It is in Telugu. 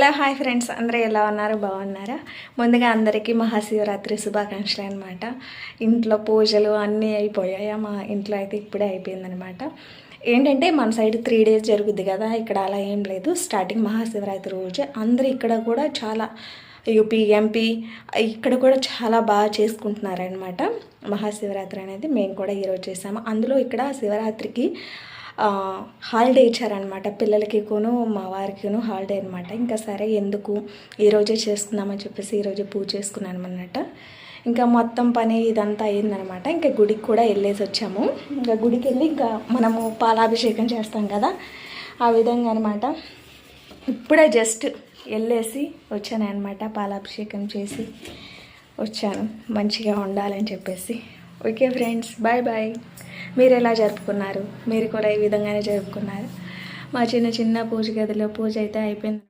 Hello hi friends. అందరూ ఎలా ఉన్నారు? బాగున్నారా? ముందుగా అందరికీ మహాశివరాత్రి శుభాకాంక్షలు అనమాట ఇంట్లో పూజలు అన్నీ అయిపోయాయి? మా ఇంట్లో అయితే ఇప్పుడే అయిపోయిందనమాట ఏంటంటే మన సైడ్ త్రీ డేస్ జరుగుద్ది కదా ఇక్కడ అలా ఏం లేదు. స్టార్టింగ్ మహాశివరాత్రి రోజే. అందరూ ఇక్కడ కూడా చాలా యూపీ ఎంపీ ఇక్కడ కూడా చాలా బాగా చేసుకుంటున్నారనమాట మహాశివరాత్రి అనేది మేము కూడా ఈరోజు చేసాము. అందులో ఇక్కడ శివరాత్రికి హాలిడే ఇచ్చారనమాట పిల్లలకి కూను మా వారికిను హాలిడే అనమాట ఇంకా సరే ఎందుకు? ఈరోజే చేసుకుందామని చెప్పేసి ఈరోజే పూజ చేసుకున్నాను అన్నమాట. ఇంకా మొత్తం పని ఇదంతా అయిందనమాట ఇంకా గుడికి కూడా వెళ్ళేసి వచ్చాము. ఇంకా గుడికి వెళ్ళి ఇంకా మనము పాలాభిషేకం చేస్తాం కదా? ఆ విధంగా అనమాట ఇప్పుడే జస్ట్ వెళ్ళేసి వచ్చాను అనమాట పాలాభిషేకం చేసి వచ్చాను. మంచిగా ఉండాలని చెప్పేసి. ఓకే ఫ్రెండ్స్ బాయ్ బాయ్ మీరు ఎలా జరుపుకున్నారు? మీరు కూడా ఈ విధంగానే జరుపుకున్నారు. మా చిన్న చిన్న పూజ గదిలో పూజ అయితే అయిపోయింది.